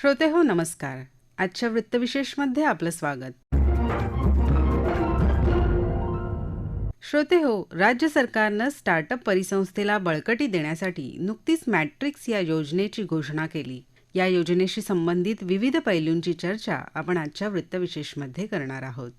श्रोते हो नमस्कार. आजच्या वृत्तविशेषमध्ये आपलं स्वागत. श्रोते हो राज्य सरकारनं स्टार्टअप परिसंस्थेला बळकटी देण्यासाठी नुकतीच मॅट्रिक्स या योजनेची घोषणा केली. या योजनेशी संबंधित विविध पैलूंची चर्चा आपण आजच्या वृत्तविशेषमध्ये करणार आहोत.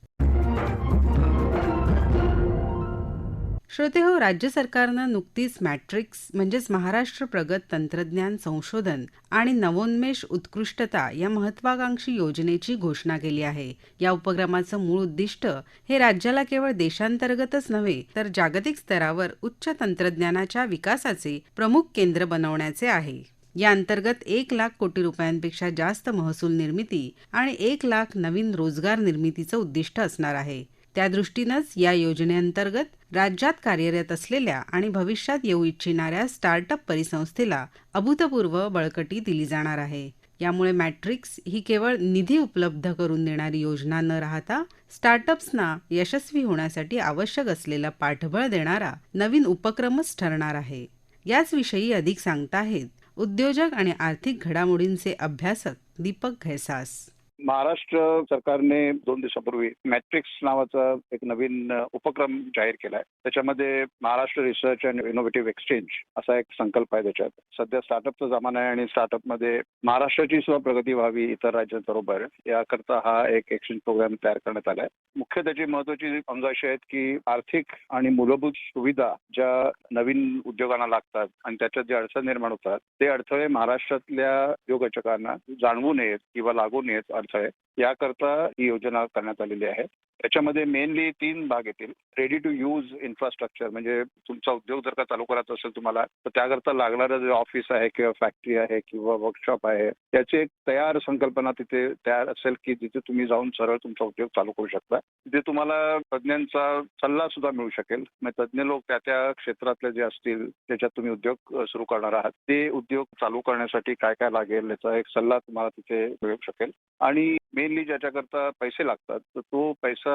श्रोते हो राज्य सरकारनं नुकतीच मॅट्रिक्स म्हणजेच महाराष्ट्र प्रगत तंत्रज्ञान संशोधन आणि नवोन्मेष उत्कृष्टता या महत्वाकांक्षी योजनेची घोषणा केली आहे. या उपक्रमाचं मूळ उद्दिष्ट हे राज्याला केवळ देशांतर्गतच नव्हे तर जागतिक स्तरावर उच्च तंत्रज्ञानाच्या विकासाचे प्रमुख केंद्र बनवण्याचे आहे. या अंतर्गत एक लाख कोटी रुपयांपेक्षा जास्त महसूल निर्मिती आणि एक लाख नवीन रोजगार निर्मितीचं उद्दिष्ट असणार आहे. त्या दृष्टीनंच या योजनेअंतर्गत राज्यात कार्यरत असलेल्या आणि भविष्यात येऊ इच्छिणाऱ्या स्टार्टअप परिसंस्थेला अभूतपूर्व बळकटी दिली जाणार आहे. यामुळे मॅट्रिक्स ही केवळ निधी उपलब्ध करून देणारी योजना न राहता स्टार्टअप्सना यशस्वी होण्यासाठी आवश्यक असलेला पाठबळ देणारा नवीन उपक्रमच ठरणार आहे. याचविषयी अधिक सांगताहेत उद्योजक आणि आर्थिक घडामोडींचे अभ्यासक दीपक घैसास. महाराष्ट्र सरकारने दोन दिवसापूर्वी मॅट्रिक्स नावाचा एक नवीन उपक्रम जाहीर केलाय. त्याच्यामध्ये Maharashtra research and innovative exchange असा एक संकल्प आहे त्याच्यात. सध्या स्टार्टअपचा जमाना आहे आणि स्टार्टअपमध्ये महाराष्ट्राची सुद्धा प्रगती व्हावी इतर राज्यांबरोबर याकरता हा एक एक्सचेंज प्रोग्राम तयार करण्यात आलाय. मुख्य त्याची महत्वाची अंग अशी आहेत की आर्थिक आणि मूलभूत सुविधा ज्या नवीन उद्योगांना लागतात आणि त्याच्यात जे अडचण निर्माण होतात ते अडथळे महाराष्ट्रातल्या उद्योगचकांना जाणवू नयेत किंवा लागू नयेत आहे. याकरता ही योजना करण्यात आलेली आहे. त्याच्यामध्ये मेनली तीन भाग येतील. रेडी टू यूज इन्फ्रास्ट्रक्चर म्हणजे तुमचा उद्योग जर का चालू करायचा असेल तुम्हाला तर त्याकरता लागणारं जे ऑफिस आहे किंवा फॅक्टरी आहे किंवा वर्कशॉप आहे त्याची एक तयार संकल्पना तिथे तयार असेल की जिथे तुम्ही जाऊन सरळ तुमचा उद्योग चालू करू शकता. तिथे तुम्हाला तज्ज्ञांचा सल्ला सुद्धा मिळू शकेल. मग तज्ज्ञ लोक त्या त्या क्षेत्रातले जे असतील त्याच्यात तुम्ही उद्योग सुरू करणार आहात. ते उद्योग चालू करण्यासाठी काय काय लागेल याचा एक सल्ला तुम्हाला तिथे मिळू शकेल. आणि मेनली ज्याच्याकरता पैसे लागतात तर तो पैसा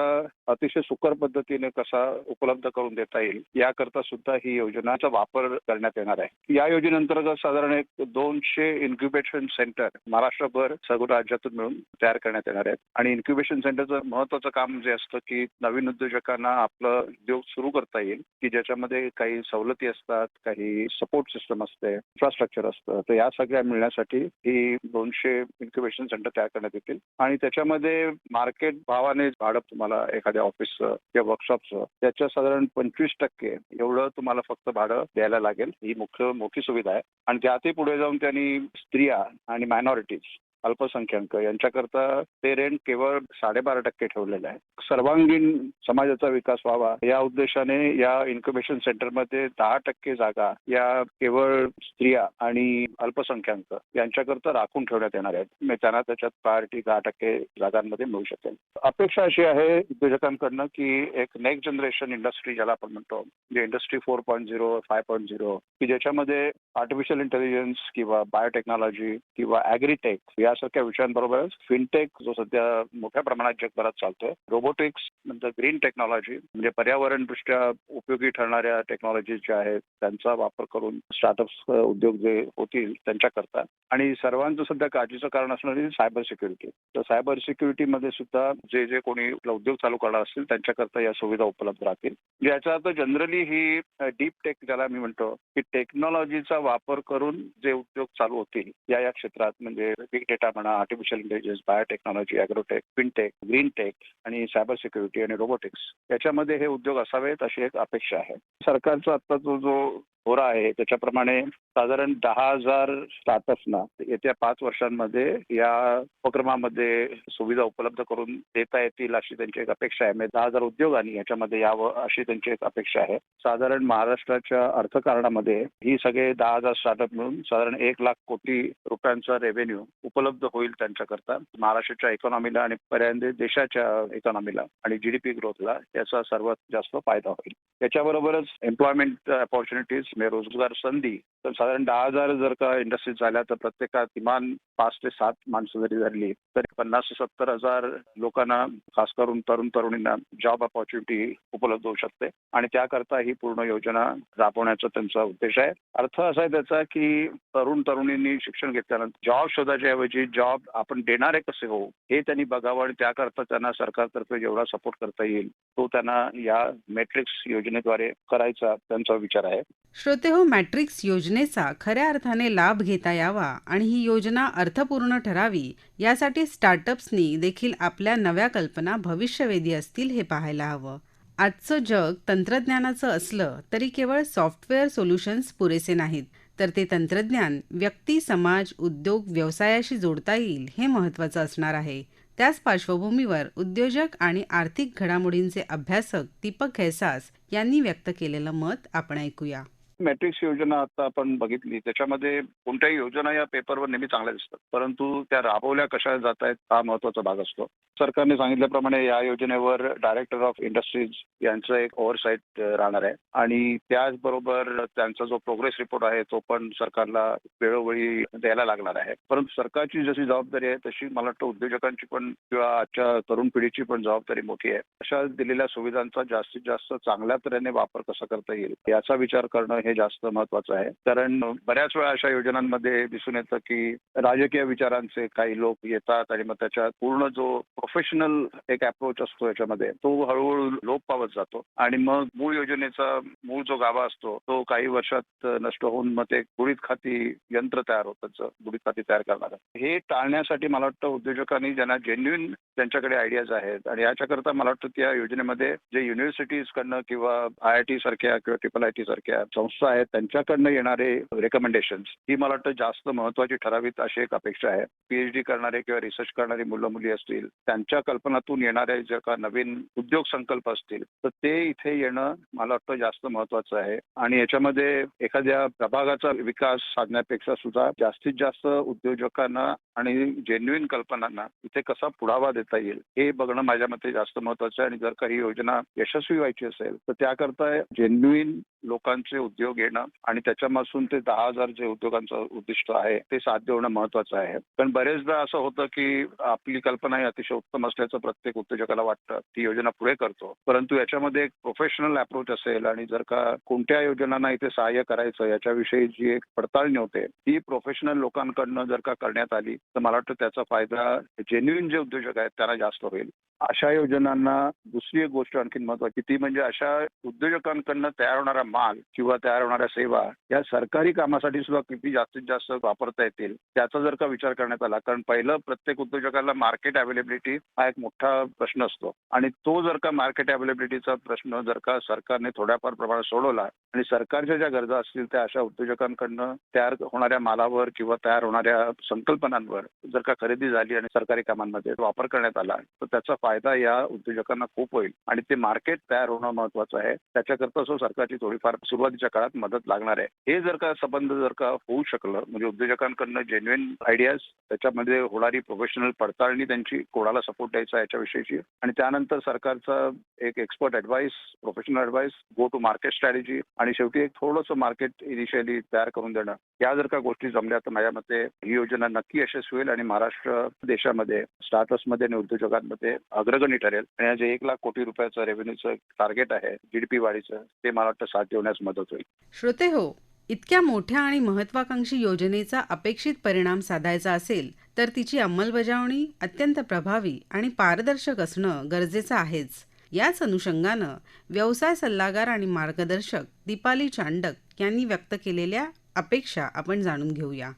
अतिशय सुकर पद्धतीने कसा उपलब्ध करून देता येईल याकरता सुद्धा ही योजनाचा वापर करण्यात येणार आहे. या योजनेअंतर्गत साधारण एक दोनशे इन्क्युबेशन सेंटर महाराष्ट्रभर सर्व राज्यातून मिळून तयार करण्यात येणार आहेत. आणि इन्क्युबेशन सेंटरचं महत्वाचं काम जे असतं की नवीन उद्योजकांना आपलं उद्योग सुरू करता येईल की ज्याच्यामध्ये काही सवलती असतात काही सपोर्ट सिस्टम असते इन्फ्रास्ट्रक्चर असतं तर या सगळ्या मिळण्यासाठी ही दोनशे इन्क्युबेशन सेंटर तयार करण्यात येतील. आणि त्याच्यामध्ये मार्केट भावाने भाडं तुम्हाला एखाद्या ऑफिसचं किंवा वर्कशॉपचं त्याच्या साधारण पंचवीस टक्के एवढं तुम्हाला फक्त भाडं द्यायला लागेल. ही मुख्य मोठी सुविधा आहे. आणि त्यातही पुढे जाऊन त्यांनी स्त्रिया आणि मायनॉरिटीज अल्पसंख्याक यांच्याकरता ते रेंट केवळ साडेबारा टक्के ठेवलेलं आहे. सर्वांगीण समाजाचा विकास व्हावा या उद्देशाने या इन्क्युबेशन सेंटरमध्ये दहा टक्के जागा या केवळ स्त्रिया आणि अल्पसंख्याक यांच्याकरता राखून ठेवण्यात येणार आहेत. त्यांना त्याच्यात प्रायोरिटी दहा टक्के जागांमध्ये मिळू शकेल. अपेक्षा अशी आहे उद्योजकांकडनं की एक नेक्स्ट जनरेशन इंडस्ट्री ज्याला आपण म्हणतो म्हणजे industry four point zero five point zero की ज्याच्यामध्ये आर्टिफिशियल इंटेलिजन्स किंवा बायोटेक्नॉलॉजी किंवा ॲग्रीटेक यासारख्या विषयांबरोबरच फिनटेक जो सध्या मोठ्या प्रमाणात जगभरात चालतोय रोबोटिक्स नंतर ग्रीन टेक्नॉलॉजी म्हणजे पर्यावरण दृष्ट्या उपयोगी ठरणाऱ्या टेक्नॉलॉजी ज्या आहेत त्यांचा वापर करून स्टार्टअप्स उद्योग जे होतील त्यांच्याकरता आणि सर्वांचं सध्या काळजीचं कारण असणारी सायबर सिक्युरिटी तर सायबर सिक्युरिटीमध्ये सुद्धा जे जे कोणी उद्योग चालू करणार असतील त्यांच्याकरता या सुविधा उपलब्ध राहतील. म्हणजे याचा अर्थ जनरली ही डीप टेक ज्याला मी म्हणतो की टेक्नॉलॉजीचा वापर करून जे उद्योग चालू होतील या या क्षेत्रात म्हणजे बिग डेटा म्हणा artificial intelligence biotechnology agrotech fintech green tech आणि सायबर सिक्युरिटी आणि रोबोटिक्स याच्यामध्ये हे उद्योग असावेत अशी एक अपेक्षा आहे. सरकारचा आता जो जो होरा आहे. त्याच्याप्रमाणे साधारण दहा हजार स्टार्टअप्सना येत्या पाच वर्षांमध्ये या उपक्रमामध्ये सुविधा उपलब्ध करून देता येतील अशी त्यांची एक अपेक्षा आहे. म्हणजे दहा हजार उद्योगांनी याच्यामध्ये यावं अशी त्यांची एक अपेक्षा आहे. साधारण महाराष्ट्राच्या अर्थकारणामध्ये ही सगळे दहा हजार स्टार्टअप मिळून साधारण एक लाख कोटी रुपयांचा रेव्हेन्यू उपलब्ध होईल त्यांच्याकरता. महाराष्ट्राच्या इकॉनॉमीला आणि पर्याय देशाच्या इकॉनॉमीला आणि जीडीपी ग्रोथला याचा सर्वात जास्त फायदा होईल. त्याच्याबरोबरच एम्प्लॉयमेंट अपॉर्च्युनिटीज म्हणजे रोजगार संधी. तर साधारण दहा हजार जर का इंडस्ट्रीज झाल्या तर प्रत्येकात किमान पाच ते सात माणसं जरी झाली तर पन्नास ते सत्तर हजार लोकांना खास करून तरुण तरुणींना जॉब ऑपॉर्च्युनिटी उपलब्ध होऊ शकते. आणि त्याकरता ही पूर्ण योजना राबवण्याचा त्यांचा उद्देश आहे. अर्थ असा आहे त्याचा की तरुण तरुणींनी शिक्षण घेतल्यानंतर जॉब शोधाच्या ऐवजी जॉब आपण देणारे कसे हो हे त्यांनी बघावं आणि त्याकरता त्यांना सरकारतर्फे जेवढा सपोर्ट करता येईल तो त्यांना या मेट्रिक्स योजनेद्वारे करायचा त्यांचा विचार आहे. श्रोते हो मॅट्रिक्स योजनेचा खऱ्या अर्थाने लाभ घेता यावा आणि ही योजना अर्थपूर्ण ठरावी यासाठी स्टार्टअप्सनी देखील आपल्या नव्या कल्पना भविष्यवेधी असतील हे पाहायला हवं. आजचं जग तंत्रज्ञानाचं असलं तरी केवळ सॉफ्टवेअर सोल्युशन्स पुरेसे नाहीत तर ते तंत्रज्ञान व्यक्ती समाज उद्योग व्यवसायाशी जोडता येईल हे महत्त्वाचं असणार आहे. त्याच पार्श्वभूमीवर उद्योजक आणि आर्थिक घडामोडींचे अभ्यासक दीपक खैसास यांनी व्यक्त केलेलं मत आपण ऐकूया. मॅट्रिक्स योजना आता आपण बघितली. त्याच्यामध्ये कोणत्याही योजना या पेपरवर नेहमी चांगल्या दिसतात. परंतु त्या राबवल्या कशा जात आहेत हा महत्त्वाचा भाग असतो. सरकारने सांगितल्याप्रमाणे या योजनेवर डायरेक्टर ऑफ इंडस्ट्रीज यांचं एक ओव्हरसाईट राहणार आहे. आणि त्याचबरोबर त्यांचा जो प्रोग्रेस रिपोर्ट आहे तो पण सरकारला वेळोवेळी द्यायला लागणार आहे. परंतु सरकारची जशी जबाबदारी आहे तशी मला वाटतं उद्योजकांची पण किंवा आजच्या तरुण पिढीची पण जबाबदारी मोठी आहे. अशा दिलेल्या सुविधांचा जास्तीत जास्त चांगल्या तऱ्हेने वापर कसा करता येईल याचा विचार करणं हे जास्त महत्वाचं आहे. कारण बऱ्याच वेळा अशा योजनांमध्ये दिसून येतं की राजकीय विचारांचे काही लोक येतात आणि मग त्याच्या पूर्ण जो प्रोफेशनल एक अप्रोच असतो याच्यामध्ये. तो हळूहळू लोप पावत जातो. आणि मग मूळ योजनेचा मूळ जो गाभा असतो तो काही वर्षात नष्ट होऊन मग ते गुढीत खाती यंत्र तयार होतं त्याचं गुढीत खाती तयार करणार. हे टाळण्यासाठी मला वाटतं उद्योजकांनी ज्यांना जेन्युन त्यांच्याकडे आयडियाज आहेत आणि याच्याकरता मला वाटतं त्या योजनेमध्ये जे युनिव्हर्सिटीज कडनं किंवा आय आय टी सारख्या किंवा ट्रिपल आय टी सारख्या संस्था आहेत त्यांच्याकडनं येणारे रेकमेंडेशन ही मला वाटतं जास्त महत्वाची ठरावीत अशी एक अपेक्षा आहे. पीएचडी करणारे किंवा रिसर्च करणारी मुलं मुली असतील त्यांच्या कल्पनातून येणारे जर का नवीन उद्योग संकल्प असतील तर ते इथे येणं मला वाटतं जास्त महत्वाचं आहे. आणि याच्यामध्ये एखाद्या प्रभागाचा विकास साधण्यापेक्षा सुद्धा जास्तीत जास्त उद्योजकांना आणि जेन्युइन कल्पनांना इथे कसा पुढावा देता येईल हे बघणं माझ्या मते जास्त महत्वाचं आहे. आणि जर काही योजना यशस्वी व्हायची असेल तर त्याकरता जेन्युइन लोकांचे उद्योग येणं आणि त्याच्यापासून ते दहा हजार जे उद्योगांचं उद्दिष्ट आहे ते साध्य होणं महत्वाचं आहे. पण बरेचदा असं होतं की आपली कल्पना ही अतिशय उत्तम असल्याचं प्रत्येक उद्योजकाला वाटतं. ती योजना पुढे करतो. परंतु याच्यामध्ये एक प्रोफेशनल अप्रोच असेल आणि जर का कोणत्या योजनांना इथे सहाय्य करायचं याच्याविषयी जी एक पडताळणी होते ती प्रोफेशनल लोकांकडनं जर का करण्यात आली तर मला वाटतं त्याचा फायदा जेन्युइन जे उद्योजक आहेत त्यांना जास्त होईल. अशा योजनांना दुसरी एक गोष्ट आणखी महत्वाची ती म्हणजे अशा उद्योजकांकडनं तयार होणारा माल किंवा तयार होणाऱ्या सेवा या सरकारी कामासाठी सुद्धा किती जास्तीत जास्त वापरता येतील त्याचा जर का विचार करण्यात आला कारण पहिलं प्रत्येक उद्योजकाला मार्केट अवेलेबिलिटी हा एक मोठा प्रश्न असतो. आणि तो जर का मार्केट अवेलेबिलिटीचा प्रश्न जर का सरकारने थोड्याफार प्रमाणात सोडवला आणि सरकारच्या ज्या गरजा असतील त्या अशा उद्योजकांकडनं तयार होणाऱ्या मालावर किंवा तयार होणाऱ्या संकल्पनांवर जर का खरेदी झाली आणि सरकारी कामांमध्ये वापर करण्यात आला तर त्याचा फायदा या उद्योजकांना खूप होईल. आणि ते मार्केट तयार होणं महत्वाचं आहे. त्याच्याकरता सो सरकारची थोडीफार सुरुवातीच्या काळात मदत लागणार आहे. हे जर का संबंध जर का होऊ शकलं म्हणजे उद्योजकांकडनं जेन्युइन आयडियाज त्याच्यामध्ये होणारी प्रोफेशनल पडताळणी त्यांची कोणाला सपोर्ट द्यायचा याच्याविषयीची. आणि त्यानंतर सरकारचा एक expert advice professional advice go to market strategy आणि शेवटी एक थोडंसं मार्केट इनिशियली तयार करून देणं. या जर का गोष्टी जमल्या तर माझ्या मते ही योजना नक्की यशस्वी होईल आणि महाराष्ट्र देशामध्ये स्टार्टअप्समध्ये आणि उद्योजकांमध्ये अग्रगणी ठरेल. आणि जे एक लाख कोटी रुपयाचं रेव्हेन्यूचं टार्गेट आहे जीडीपी वाढीचं ते मला वाटतं साध्य होण्यास मदत होईल. श्रोते हो इतक्या मोठ्या आणि महत्वाकांक्षी योजनेचा अपेक्षित परिणाम साधायचा असेल तर तिची अंमलबजावणी अत्यंत प्रभावी आणि पारदर्शक असणं गरजेचं आहेच. याच अनुषंगानं व्यवसाय सल्लागार आणि मार्गदर्शक दीपाली चांडक यांनी व्यक्त केलेल्या अपेक्षा आपण जाणून घेऊया.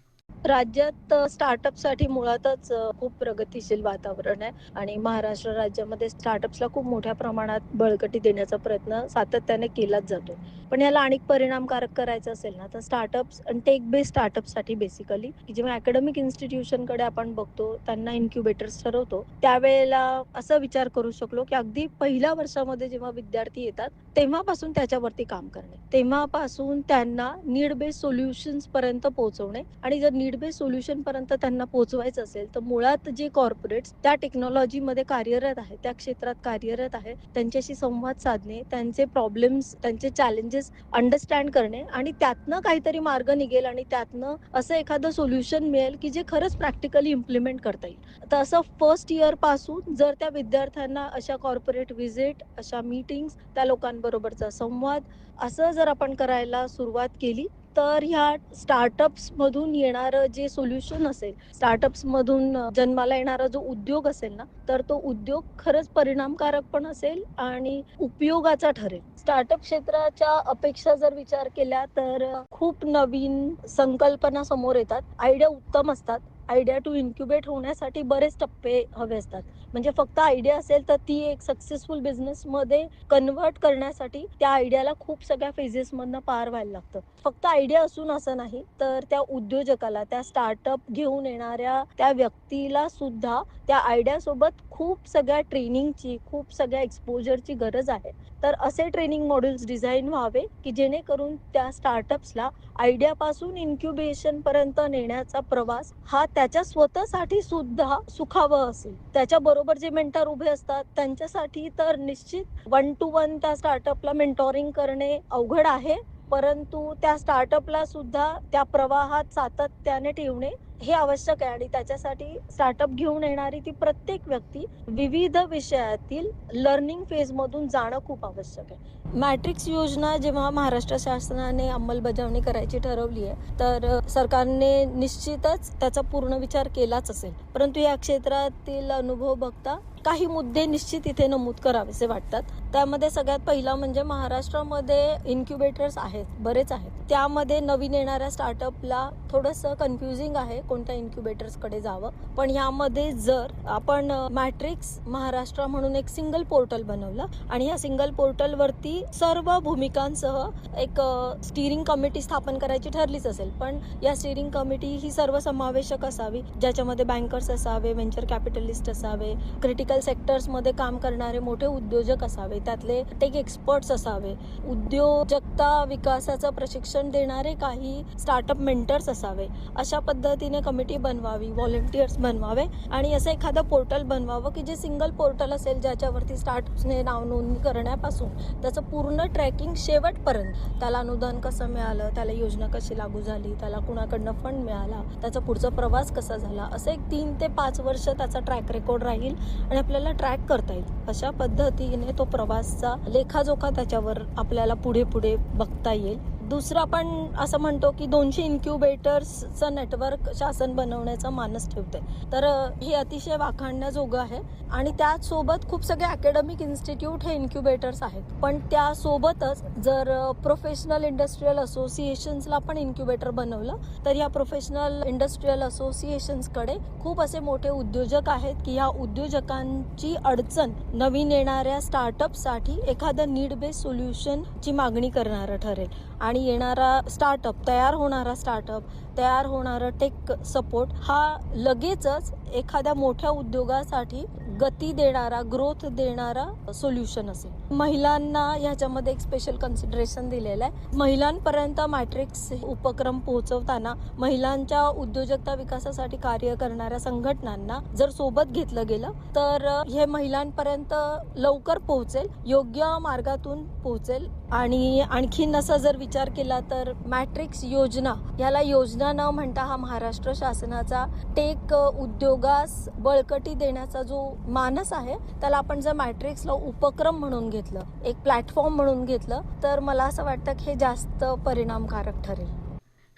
राज्यात स्टार्टअपसाठी मुळातच खूप प्रगतीशील वातावरण आहे आणि महाराष्ट्र राज्यामध्ये स्टार्टअप्सला खूप मोठ्या प्रमाणात बळकटी देण्याचा प्रयत्न सातत्याने केलाच जातो पण याला आणि परिणामकारक करायचं असेल ना तर स्टार्टअप्स आणि टेक बेस्ड स्टार्टअपसाठी बेसिकली जेव्हा अकॅडमिक इन्स्टिट्यूशनकडे आपण बघतो त्यांना इन्क्युबेटर्स ठरवतो त्यावेळेला असा विचार करू शकलो की अगदी पहिल्या वर्षामध्ये जेव्हा विद्यार्थी येतात तेव्हापासून त्याच्यावरती काम करणे. तेव्हापासून त्यांना नीड बेस्ड सोल्युशन्स पर्यंत पोहोचवणे आणि जर नीड बेस सोल्युशन पर्यंत त्यांना पोहोचवायचं असेल तर मुळात जे कॉर्पोरेट्स त्या टेक्नॉलॉजीमध्ये कार्यरत आहे त्या क्षेत्रात कार्यरत आहे त्यांच्याशी संवाद साधणे त्यांचे प्रॉब्लेम्स त्यांचे चॅलेंजेस अंडरस्टँड करणे आणि त्यातनं काहीतरी मार्ग निघेल आणि त्यातनं असं एखादं सोल्युशन मिळेल की जे खरंच प्रॅक्टिकली इम्प्लिमेंट करता येईल. तर असं फर्स्ट इयरपासून जर त्या विद्यार्थ्यांना अशा कॉर्पोरेट व्हिजिट अशा मीटिंग्स त्या लोकांबरोबरचा संवाद असं जर आपण करायला सुरुवात केली तर ह्या स्टार्टअप्स मधून येणारं जे सोल्युशन असेल स्टार्टअप्स मधून जन्माला येणारा जो उद्योग असेल ना तर तो उद्योग खरंच परिणामकारक पण असेल आणि उपयोगाचा ठरेल. स्टार्टअप क्षेत्राच्या अपेक्षा जर विचार केल्या तर खूप नवीन संकल्पना समोर येतात. आयडिया उत्तम असतात. आयडिया टू इन्क्युबेट होण्यासाठी बरेच टप्पे हवे असतात. म्हणजे फक्त आयडिया असेल तर ती एक सक्सेसफुल बिझनेस मध्ये कन्वर्ट करण्यासाठी त्या आयडियाला खूप सगळ्या फेजेस मधनं पार व्हायला लागतं. फक्त आयडिया असून असं नाही तर त्या उद्योजकाला त्या स्टार्टअप घेऊन येणाऱ्या त्या व्यक्तीला सुद्धा त्या आयडिया सोबत खूप सगळ्या ट्रेनिंगची खूप सगळ्या एक्सपोजरची गरज आहे. तर असे ट्रेनिंग मॉड्यूल्स डिझाईन व्हावे की जेणेकरून त्या स्टार्टअप्सला आयडियापासून इन्क्युबेशन पर्यंत नेण्याचा प्रवास हा त्याच्या स्वतःसाठी सुद्धा सुखावं असेल. त्याच्या बरोबर जे मेंटर उभे असतात त्यांच्यासाठी तर निश्चित वन टू वन त्या स्टार्टअपला मेंटॉरिंग करणे अवघड आहे. परंतु त्या स्टार्टअपला सुद्धा त्या प्रवाहात सातत्याने ठेवणे हे आवश्यक आहे आणि त्याच्यासाठी स्टार्टअप घेऊन येणारी ती प्रत्येक व्यक्ती विविध विषयातील लर्निंग फेजमधून जाणं खूप आवश्यक आहे. मॅट्रिक्स योजना जेव्हा महाराष्ट्र शासनाने अंमलबजावणी करायची ठरवली आहे तर सरकारने निश्चितच त्याचा पूर्ण विचार केलाच असेल. परंतु या क्षेत्रातील अनुभव बघता काही मुद्दे निश्चित इथे नमूद करावेसे वाटतात. त्यामध्ये सगळ्यात पहिला म्हणजे महाराष्ट्रामध्ये इन्क्युबेटर्स आहेत बरेच आहेत. त्यामध्ये नवीन येणाऱ्या स्टार्टअपला थोडंसं कन्फ्युजिंग आहे. कोणत्या इन्क्युबेटर्सकडे जावं. पण यामध्ये जर आपण मॅट्रिक्स महाराष्ट्र म्हणून एक सिंगल पोर्टल बनवलं आणि या सिंगल पोर्टलवरती सर्व भूमिकांसह एक स्टिअरिंग कमिटी स्थापन करायची ठरलीच असेल. पण या स्टिअरिंग कमिटी ही सर्वसमावेशक असावी ज्याच्यामध्ये बँकर्स असावे व्हेंचर कॅपिटलिस्ट असावे क्रिटिकल सेक्टर्समध्ये काम करणारे मोठे उद्योजक असावे त्यातले टेक एक्सपर्ट्स असावे. उद्योजकता विकासाचं प्रशिक्षण देणारे काही स्टार्टअप मेंटर्स असावे. अशा पद्धतीने कमिटी बनवावी व्हॉलेंटियर्स बनवावे आणि असं एखादं पोर्टल बनवावं की जे सिंगल पोर्टल असेल ज्याच्यावरती स्टार्टअप्सने नाव नोंदणी करण्यापासून त्याचं पूर्ण ट्रॅकिंग शेवटपर्यंत त्याला अनुदान कसं मिळालं त्याला योजना कशी लागू झाली त्याला कुणाकडनं फंड मिळाला त्याचा पुढचा प्रवास कसा झाला असं एक तीन ते पाच वर्ष त्याचा ट्रॅक रेकॉर्ड राहील आणि आपल्याला ट्रॅक करता येईल. अशा पद्धतीने तो प्रवासचा लेखाजोखा त्याच्यावर आपल्याला पुढे पुढे बघता येईल. दुसरं आपण असं म्हणतो की दोनशे इन्क्युबेटर्सचं नेटवर्क शासन बनवण्याचा मानस ठेवते तर हे अतिशय वाखाणण्याजोगं आहे. आणि त्याचसोबत खूप सगळे अकॅडमिक इन्स्टिट्यूट हे इन्क्युबेटर्स आहेत. पण त्यासोबतच जर प्रोफेशनल इंडस्ट्रीयल असोसिएशन्सला पण इन्क्युबेटर बनवलं तर या प्रोफेशनल इंडस्ट्रीयल असोसिएशन्सकडे खूप असे मोठे उद्योजक आहेत की या उद्योजकांची अडचण नवीन येणाऱ्या स्टार्टअपसाठी एखादं नीड बेस्ड सोल्युशनची मागणी करणारं ठरेल. आणि आणि येणारा स्टार्टअप तयार होणारा स्टार्टअप तयार होणारं टेक सपोर्ट हा लगेचच एखाद्या मोठ्या उद्योगासाठी गती देणारा ग्रोथ देणारा सोल्युशन असेल. महिलांना ह्याच्यामध्ये एक स्पेशल कन्सिडरेशन दिलेलं आहे. महिलांपर्यंत मॅट्रिक्स उपक्रम पोहोचवताना महिलांच्या उद्योजकता विकासासाठी कार्य करणाऱ्या संघटनांना जर सोबत घेतलं गेलं तर हे महिलांपर्यंत लवकर पोहोचेल योग्य मार्गातून पोहोचेल. आणि आणखीन असा जर विचार केला तर मॅट्रिक्स योजना याला योजना न म्हणता हा महाराष्ट्र शासनाचा टेक उद्योगास बळकटी देण्याचा जो मानस आहे त्याला आपण जर मॅट्रिक्सला उपक्रम म्हणून घेतलं एक प्लॅटफॉर्म म्हणून घेतलं तर मला असं वाटतं की हे जास्त परिणामकारक ठरेल.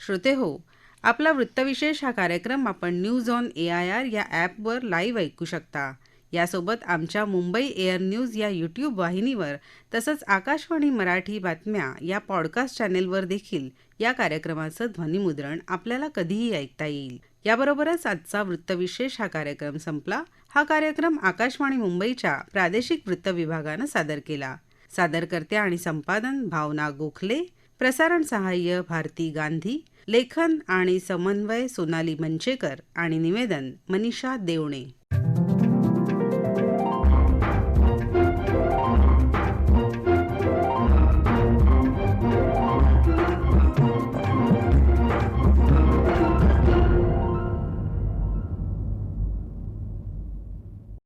श्रोते हो आपला वृत्तविशेष हा कार्यक्रम आपण news on A I R या ॲपवर लाईव्ह ऐकू शकता. यासोबत आमच्या मुंबई एअर न्यूज या यूट्यूब वाहिनीवर तसंच आकाशवाणी मराठी बातम्या या पॉडकास्ट चॅनेलवर देखील या कार्यक्रमाचं ध्वनिमुद्रण आपल्याला कधीही ऐकता येईल. याबरोबरच आजचा वृत्तविशेष हा कार्यक्रम संपला. हा कार्यक्रम आकाशवाणी मुंबईच्या प्रादेशिक वृत्त विभागानं सादर केला. सादरकर्त्या आणि संपादन भावना गोखले प्रसारण सहाय्य भारती गांधी लेखन आणि समन्वय सोनाली मंचेकर आणि निवेदन मनीषा देवणे.